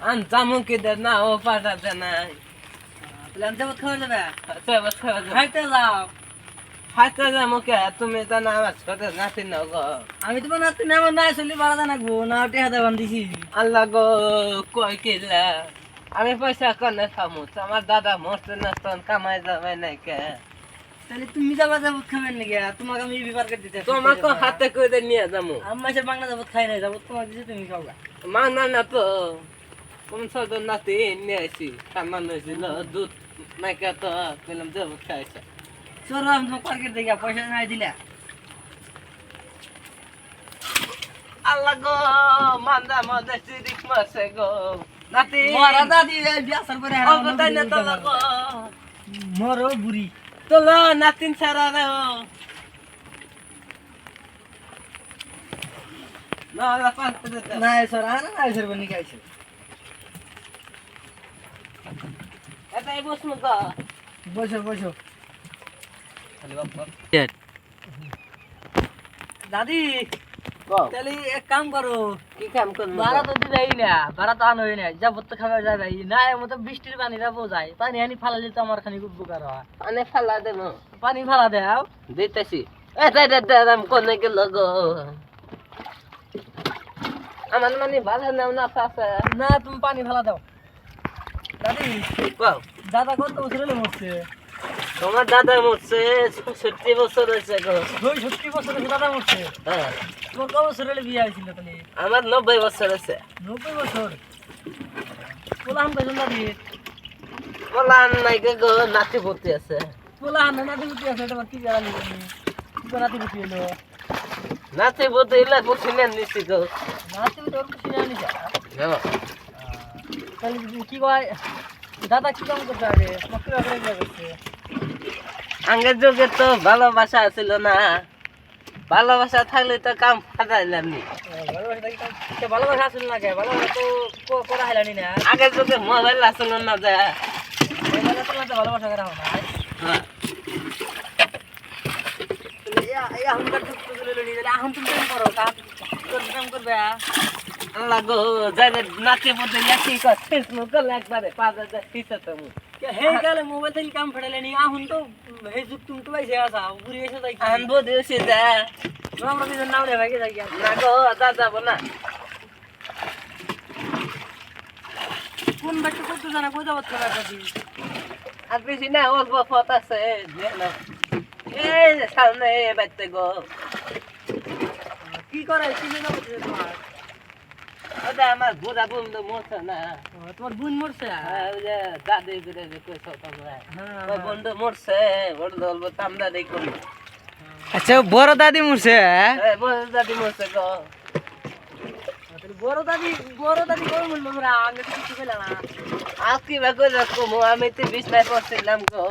আন চামুকি দে না ও খাওয়া যাবে খাওয়া যাবে। খাইতে যাও যা মুখে তুমি তো না আমার ছোট নাতি ন গো আমি তোমার নাতি নেব না চলি বাড়া জানা গো না টেহা দেবান দিছি আল্লাহ গো কই কিলা আমি পয়সা কনে খামু আমার দাদা মরতে না তখন কামাই যাবে নাই কে তাহলে তুমি যাবা যাব খাবেন নাকি তোমাকে আমি বিবার করে দিতে তোমাকে হাতে করে নিয়ে যাব আমি মাসে বাংলা যাব খাই নাই যাব তোমার দিছে তুমি খাওয়া মা না না তো কোন ছোট নাতি নিয়ে আসি সামান হয়েছিল দুধ নাইকা তো পেলাম খাইছে পয়সা নাই দিলা আল্লাহ গো মান্দা মদে সিরিক মাসে গো নাতি মরা দাদি এই বিয়া ও কোথায় না তো গো মরো বুড়ি তোলো নাতিন ছাড়া রে না না পাঁচ না স্যার আর না স্যার বনি তো বসো বসো খালি বাপ দাদি তাহলে এক কাম করো। কি কাম করব? ভাড়া তো দিলেই না ভাড়া তো আনোই না যা ভর্তি খাবার যাবে। না মতো বৃষ্টির পানি যাব যায় পানি আনি ফালালে তো আমার খানি উপকার হয়। অনেক ফালা দেবো। পানি ফালা দেও। দিতেছি। এটা এটা দাম কোনে গেল গো? আমার মানে ভালো নাও না না তুমি পানি ফালা দাও। দাদি কত বছর হলে মরছে তোমার দাদা মরছে সত্যি বছর হয়েছে সত্যি বছর হয়েছে দাদা মরছে? হ্যাঁ। তোমার ক বছর হলে বিয়ে হয়েছিল তাহলে? আমার নব্বই বছর আছে নব্বই বছর? পোলা হাম কেজন দাদি? বলা নাই গো নাতি ভর্তি আছে। পোলা হাম নাতি বুটি আছে তোমার কি জানা কি নাতি বুটি এলো নাতি ভর্তি বুঝি নেন নিছি গো। নাতি খুশি জানি যা। হ্যাঁ। তাহলে কি কয়? দাদা কি কাম করতে আগে মক্কি ব্যাপারে বিয়ে করছে আগের যুগে তো ভালোবাসা ছিল না। ভালোবাসা থাকলে তো কাম ফাটাইলাম নি। ভালোবাসা কে ভালোবাসা আসল না কে? ভালোবাসা তো করা হেলানি না। আগের যুগে মোবাইল আসল না যা। ভালোবাসা তো না ভালোবাসা করা হয় হ্যাঁ। এখন তো করো কাম করবে। আল্লাহ গো যাই নাতি ভর্তি নাতি করছে করলে একবারে পাঁচ হাজার দিতে তুমি হে কালে মোবাইল থেকে কাম ফেড়ালে নি এখন তো হে যুগ তুমি তো পাইছে আসা ঘুরে এসে যাই। আনব দিয়েছি যা। আমরা দুজন নাম রে ভাই যাই না গো দা যাব না। কোন বাচ্চা করতে জানা কই যাবত করে দাদি আর বেশি না অল্প পথ আছে। যে না। এই সামনে বাড়তে গো। কি করে কি তোমার আমার বুড়া বন্ধু মরছে না। তোমার বোন মরছে? হ্যাঁ, দাদি করে যে কইছো তোমরা। হ্যাঁ ওই বন্ধু মরছে ওর দলব তামদা দেই করি। আচ্ছা বড় দাদি মরছে বড় দাদি মরছে গো। বড় দাদি বড় দাদি কোন মরল আমরা? আমি তো কিছু পেলাম না। আজ কি করে আমি তো বিছনায় পড়ছিলাম গো।